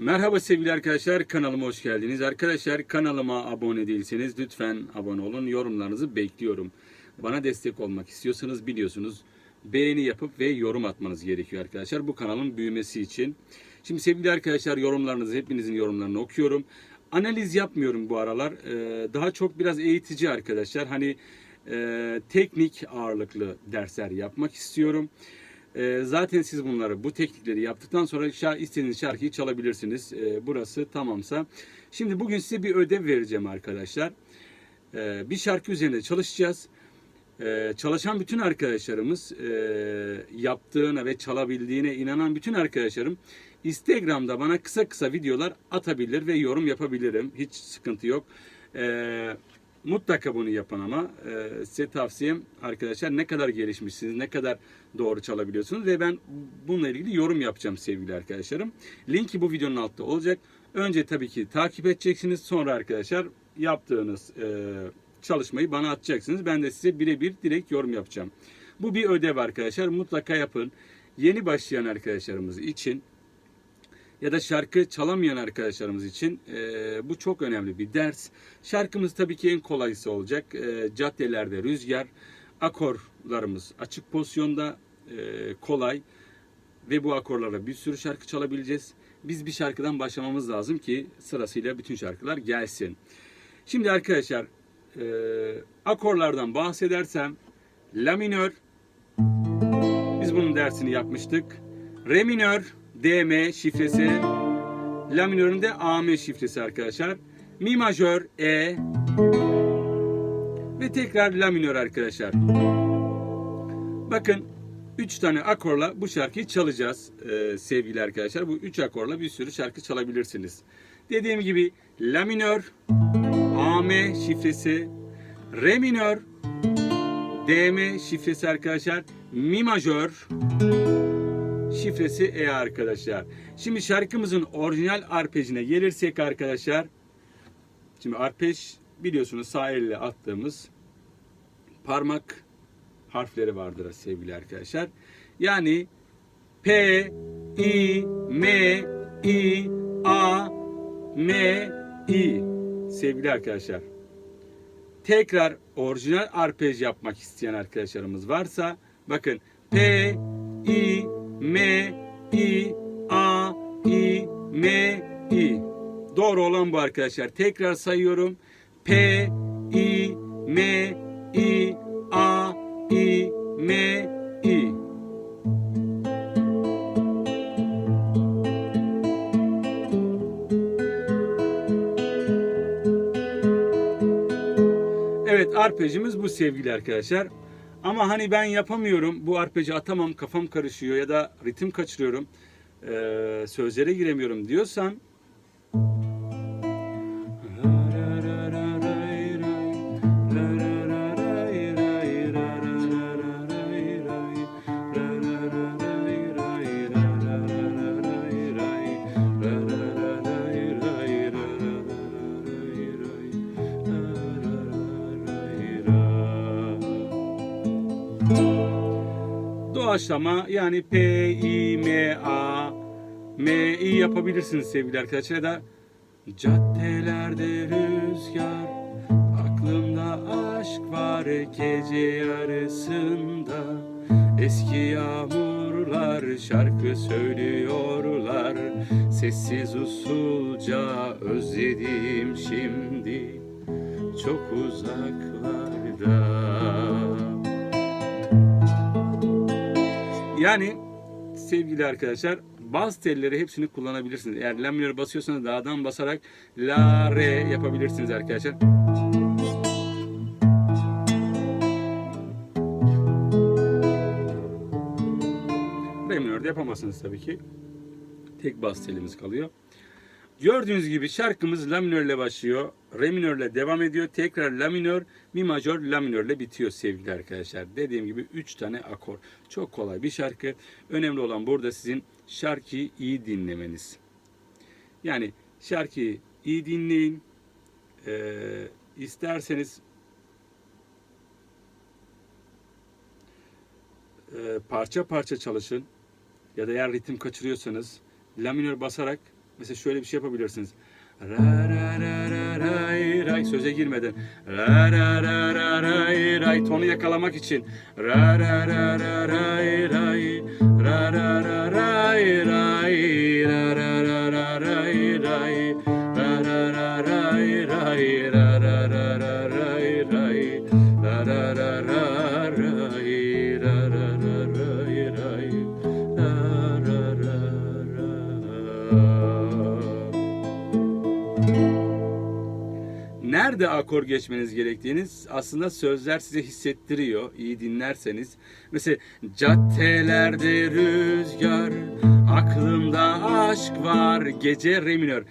Merhaba sevgili arkadaşlar kanalıma hoş geldiniz. Arkadaşlar kanalıma abone değilseniz lütfen abone olun. Yorumlarınızı bekliyorum. Bana destek olmak istiyorsanız biliyorsunuz beğeni yapıp ve yorum atmanız gerekiyor arkadaşlar. Bu kanalın büyümesi için. Şimdi sevgili arkadaşlar yorumlarınızı hepinizin yorumlarını okuyorum. Analiz yapmıyorum bu aralar. Ee, daha çok biraz eğitici arkadaşlar. Hani e, teknik ağırlıklı dersler yapmak istiyorum. Ee, zaten siz bunları, bu teknikleri yaptıktan sonra şa- istediğiniz şarkıyı çalabilirsiniz. Ee, burası tamamsa. Şimdi bugün size bir ödev vereceğim arkadaşlar. Ee, bir şarkı üzerinde çalışacağız. Ee, çalışan bütün arkadaşlarımız e, yaptığına ve çalabildiğine inanan bütün arkadaşlarım Instagram'da bana kısa kısa videolar atabilir ve yorum yapabilirim. Hiç sıkıntı yok. Ee, mutlaka bunu yapın ama e, size tavsiyem arkadaşlar ne kadar gelişmişsiniz, ne kadar doğru çalabiliyorsunuz ve ben bununla ilgili yorum yapacağım sevgili arkadaşlarım. Linki bu videonun altta olacak. Önce tabii ki takip edeceksiniz. Sonra arkadaşlar yaptığınız e, çalışmayı bana atacaksınız. Ben de size birebir direkt yorum yapacağım. Bu bir ödev arkadaşlar. Mutlaka yapın. Yeni başlayan arkadaşlarımız için ya da şarkı çalamayan arkadaşlarımız için e, bu çok önemli bir ders. Şarkımız tabii ki en kolayısı olacak. E, caddelerde rüzgar, akorlarımız açık pozisyonda e, kolay ve bu akorlarla bir sürü şarkı çalabileceğiz. Biz bir şarkıdan başlamamız lazım ki sırasıyla bütün şarkılar gelsin. Şimdi arkadaşlar e, akorlardan bahsedersem La minör biz bunun dersini yapmıştık. Re minör DM şifresi. La minörün de AM şifresi arkadaşlar. Mi majör E ve tekrar La minör arkadaşlar. Bakın 3 tane akorla bu şarkıyı çalacağız e, sevgili arkadaşlar. Bu 3 akorla bir sürü şarkı çalabilirsiniz. Dediğim gibi La minör, AM şifresi, Re minör, DM şifresi arkadaşlar, Mi majör şifresi E arkadaşlar. Şimdi şarkımızın orijinal arpejine gelirsek arkadaşlar. Şimdi arpej biliyorsunuz sağ elle attığımız parmak harfleri vardır sevgili arkadaşlar. Yani P, I, M, I, A, M, I sevgili arkadaşlar. Tekrar orijinal arpej yapmak isteyen arkadaşlarımız varsa bakın P, I, M, I, A, I, M, I. Doğru olan bu arkadaşlar. Tekrar sayıyorum. P, I, M, I, A, I, M, I. Evet arpejimiz bu sevgili arkadaşlar. Ama hani ben yapamıyorum, bu arpeci atamam, kafam karışıyor ya da ritim kaçırıyorum, eee, sözlere giremiyorum diyorsan doğaçlama yani P, I, M, A, M, I yapabilirsiniz sevgili arkadaşlar. Ya da caddelerde rüzgar aklımda aşk var gece yarısında. Eski yağmurlar şarkı söylüyorlar sessiz usulca özledim şimdi. Çok uzaklarda Yani sevgili arkadaşlar baz telleri hepsini kullanabilirsiniz. Eğer la minör basıyorsanız dağdan basarak la re yapabilirsiniz arkadaşlar. Re minörde yapamazsınız tabii ki. Tek baz telimiz kalıyor. Gördüğünüz gibi şarkımız la minörle başlıyor. Re minörle devam ediyor. Tekrar la minör, mi majör, la minörle bitiyor sevgili arkadaşlar. Dediğim gibi 3 tane akor. Çok kolay bir şarkı. Önemli olan burada sizin şarkıyı iyi dinlemeniz. Yani şarkıyı iyi dinleyin. Ee, isterseniz e, parça parça çalışın. Ya da eğer ritim kaçırıyorsanız la minör basarak Mesela şöyle bir şey yapabilirsiniz. Ra ra ra ra ray ray söze girmeden ra ra ra ra ray ray tonu yakalamak için ra ra ra ra ray ray ra ra ra ray ray ra ra ra ra ray ray ra ra ra ray ray ra ra ra ra ray ray ra ra ra ra ray ra ra ra ray ray ra ra ra ra Nerede akor geçmeniz gerektiğiniz aslında sözler size hissettiriyor iyi dinlerseniz. Mesela caddelerde rüzgar, aklımda aşk var, gece re minör.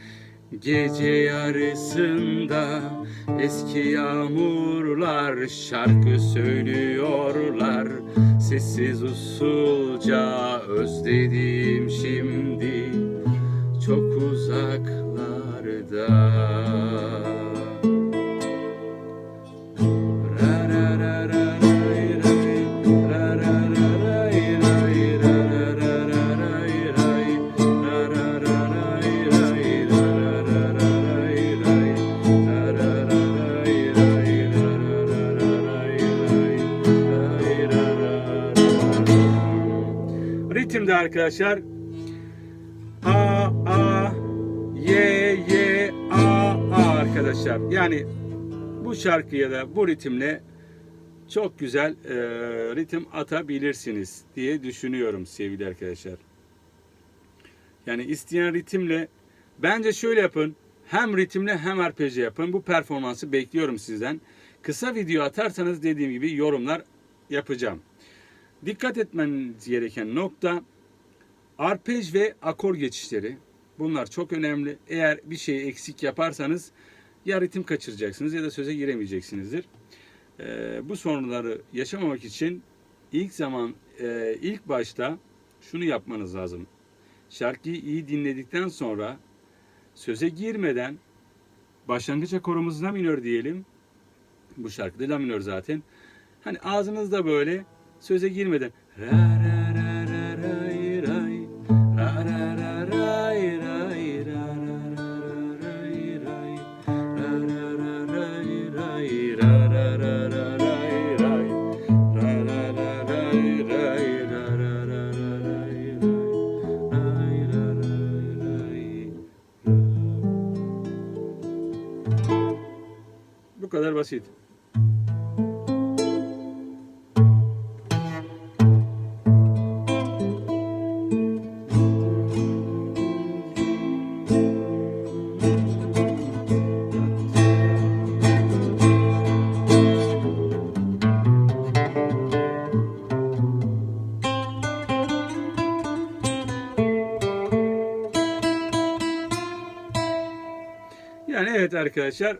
Gece yarısında eski yağmurlar şarkı söylüyorlar. Sessiz usulca özledim şimdi çok uzaklarda. Arkadaşlar A A Y Y A A arkadaşlar. Yani bu şarkıya da bu ritimle çok güzel e, ritim atabilirsiniz diye düşünüyorum sevgili arkadaşlar. Yani isteyen ritimle bence şöyle yapın. Hem ritimle hem arpej yapın. Bu performansı bekliyorum sizden. Kısa video atarsanız dediğim gibi yorumlar yapacağım. Dikkat etmeniz gereken nokta arpej ve akor geçişleri. Bunlar çok önemli. Eğer bir şeyi eksik yaparsanız ya ritim kaçıracaksınız ya da söze giremeyeceksinizdir. Ee, bu sorunları yaşamamak için ilk zaman e, ilk başta şunu yapmanız lazım. Şarkıyı iyi dinledikten sonra söze girmeden başlangıç akorumuz la minör diyelim. Bu şarkıda la minör zaten. Hani ağzınızda böyle söze girmeden basit. Yani evet arkadaşlar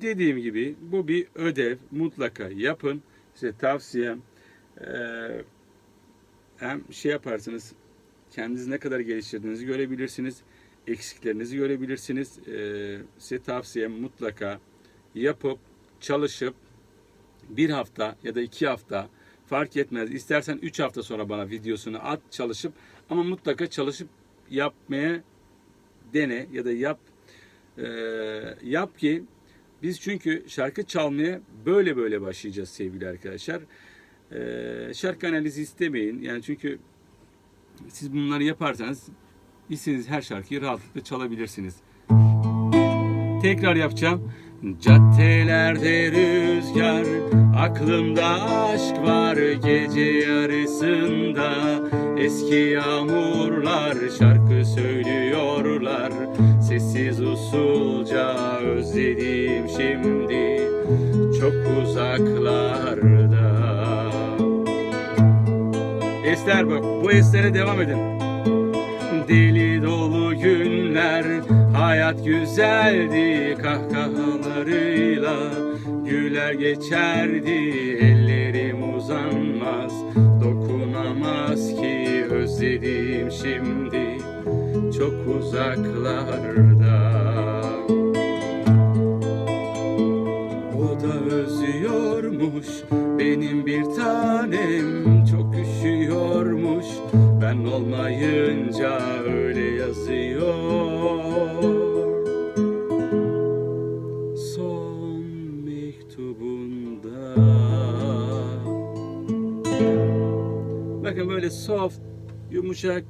dediğim gibi bu bir ödev mutlaka yapın. Size tavsiyem hem şey yaparsınız kendinizi ne kadar geliştirdiğinizi görebilirsiniz. Eksiklerinizi görebilirsiniz. Size tavsiyem mutlaka yapıp çalışıp bir hafta ya da iki hafta fark etmez. İstersen üç hafta sonra bana videosunu at çalışıp ama mutlaka çalışıp yapmaya dene ya da yap Ee, yap ki biz çünkü şarkı çalmaya böyle böyle başlayacağız sevgili arkadaşlar. Ee, şarkı analizi istemeyin. Yani çünkü siz bunları yaparsanız istediğiniz her şarkıyı rahatlıkla çalabilirsiniz. Tekrar yapacağım. Caddelerde rüzgar, aklımda aşk var gece yarısında. Eski yağmurlar şarkı söylüyorlar. Sessiz usulca özledim şimdi çok uzaklarda. Esler bak bu eslere devam edin. Deli dolu günler Hayat güzeldi kahkahalarıyla Güler geçerdi ellerim uzanmaz Dokunamaz ki özledim şimdi Çok uzaklarda. O da özlüyormuş benim bir tanem çok üşüyormuş. Ben olmayınca öyle yazıyor. Son mektubunda. Bakın böyle soft, yumuşak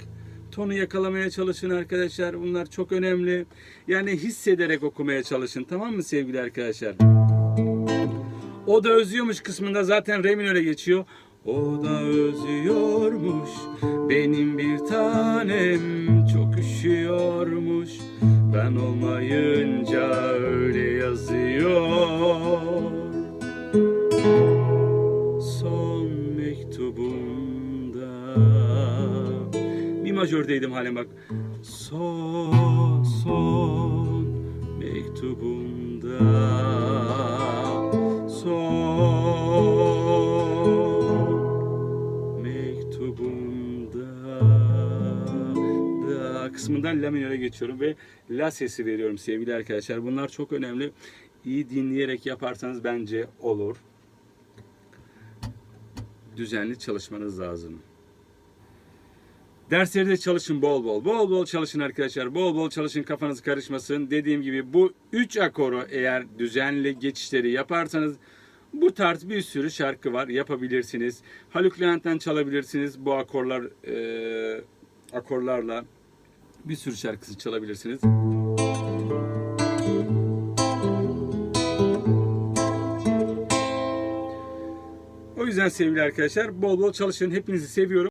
tonu yakalamaya çalışın arkadaşlar. Bunlar çok önemli. Yani hissederek okumaya çalışın. Tamam mı sevgili arkadaşlar? O da özlüyormuş kısmında zaten re minöre geçiyor. O da özlüyormuş benim bir tanem çok üşüyormuş ben olmayınca öyle yazıyor majördeydim halen bak son son mektubunda son mektubunda da kısmından la minöre geçiyorum ve la sesi veriyorum sevgili arkadaşlar. Bunlar çok önemli. İyi dinleyerek yaparsanız bence olur. Düzenli çalışmanız lazım. Derslerde çalışın bol bol. Bol bol çalışın arkadaşlar. Bol bol çalışın kafanız karışmasın. Dediğim gibi bu 3 akoru eğer düzenli geçişleri yaparsanız bu tarz bir sürü şarkı var. Yapabilirsiniz. Haluk Levent'ten çalabilirsiniz. Bu akorlar e, akorlarla bir sürü şarkısı çalabilirsiniz. O yüzden sevgili arkadaşlar bol bol çalışın. Hepinizi seviyorum.